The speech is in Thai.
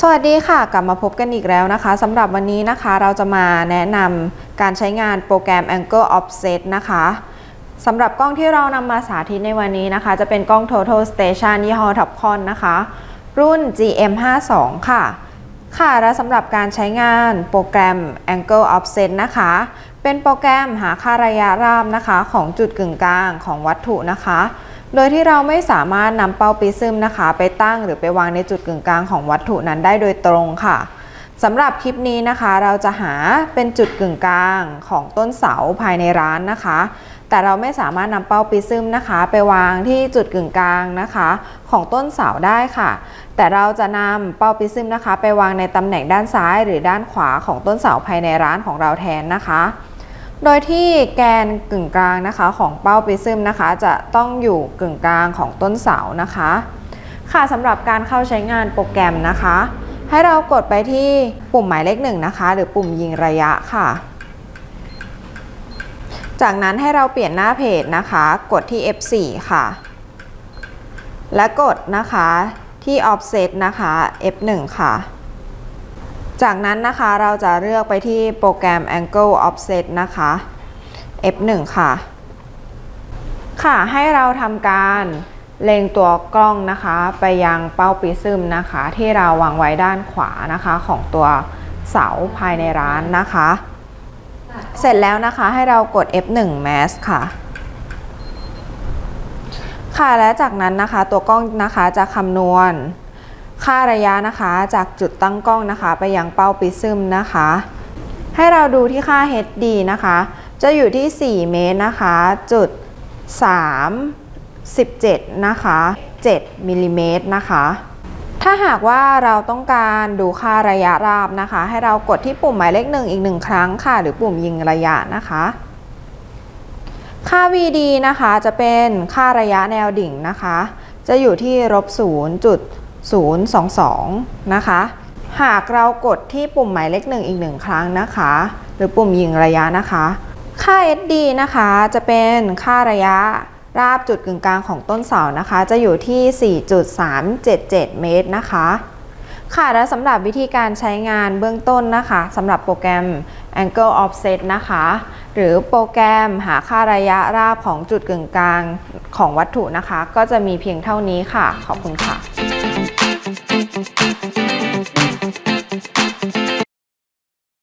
สวัสดีค่ะ กลับมาพบกันอีกแล้วนะคะสำหรับวันนี้นะคะเราจะมาแนะนำการใช้งานโปรแกรม Angle Offset นะคะสำหรับกล้องที่เรานำมาสาธิตในวันนี้นะคะ จะเป็นกล้อง Total Station ยี่ห้อ Topcon นะคะ รุ่น GM52 ค่ะ ค่ะ และสำหรับการใช้งานโปรแกรม Angle Offset นะคะ เป็นโปรแกรมหาค่าระยะราบนะคะ ของจุดกึ่งกลางของวัตถุนะคะ โดยที่เราไม่สามารถนำเป้าปิซึมนะคะ ไปตั้งหรือไปวางในจุดกึ่งกลางของวัตถุนั้นได้โดยตรงค่ะสำหรับคลิปนี้นะคะ เราจะหาเป็นจุดกึ่งกลางของต้นเสาภายในร้านนะคะ แต่เราไม่สามารถนำเป้าปิซึมนะคะ ไปวางที่จุดกึ่งกลางนะคะ ของต้นเสาได้ค่ะ แต่เราจะนำเป้าปิซึมนะคะ ไปวางในตำแหน่งด้านซ้าย หรือด้านขวาของต้นเสาภายในร้านของเราแทนนะคะ โดยที่แกนกึ่งกลางนะคะของเป้าปริซึมนะคะ จะต้องอยู่กึ่งกลางของต้นเสานะคะ ค่ะสำหรับการเข้าใช้งานโปรแกรมนะคะ ให้เรากดไปที่ปุ่มหมายเลขหนึ่งนะคะ หรือปุ่มยิงระยะค่ะ จากนั้นให้เราเปลี่ยนหน้าเพจนะคะ กดที่ F4 ค่ะ และกดนะคะที่ Offset นะคะ F1 ค่ะ จากนั้นนะคะเราจะเลือกไปที่โปรแกรม Angle Offset นะคะ F1 ค่ะ ค่ะให้เราทำการเล็งตัวกล้องนะคะ ไปยังเป้าปริซึมนะคะ ที่เราวางไว้ด้านขวานะคะของตัวเสาภายในร้านนะคะ เสร็จแล้วนะคะให้เรากด F1 Mask ค่ะ ค่ะและจากนั้นนะคะตัวกล้องนะคะจะคำนวณ ค่าระยะนะคะ จากจุดตั้งกล้องนะคะ ไปยังเป้าปิซึมนะคะ ให้เราดูที่ค่า HD นะคะ จะอยู่ที่ 4 เมตรนะคะจุด 3 17 นะคะ 7มิลลิเมตรนะคะ ถ้าหากว่าเราต้องการดูค่าระยะราบนะคะ ให้เรากดที่ปุ่มหมายเลขหนึ่งอีกหนึ่งครั้งค่ะ หรือปุ่มยิงระยะนะคะ ค่า VD นะคะจะเป็นค่าระยะแนวดิ่งนะคะ จะอยู่ที่ลบ 022 นะคะ หากเรากดที่ปุ่มหมายเลขหนึ่งอีกหนึ่งครั้งนะคะ หรือปุ่มยิงระยะนะคะ ค่า SD นะคะจะเป็นค่าระยะราบจุดกึ่งกลางของต้นเสานะคะ จะอยู่ที่ 4.377 เมตรนะคะ ค่ะและสำหรับวิธีการใช้งานเบื้องต้นนะคะสำหรับโปรแกรม Angle Offset นะคะ หรือโปรแกรมหาค่าระยะราบของจุดกึ่งกลางของวัตถุนะคะ ก็จะมีเพียงเท่านี้ค่ะ ขอบคุณค่ะ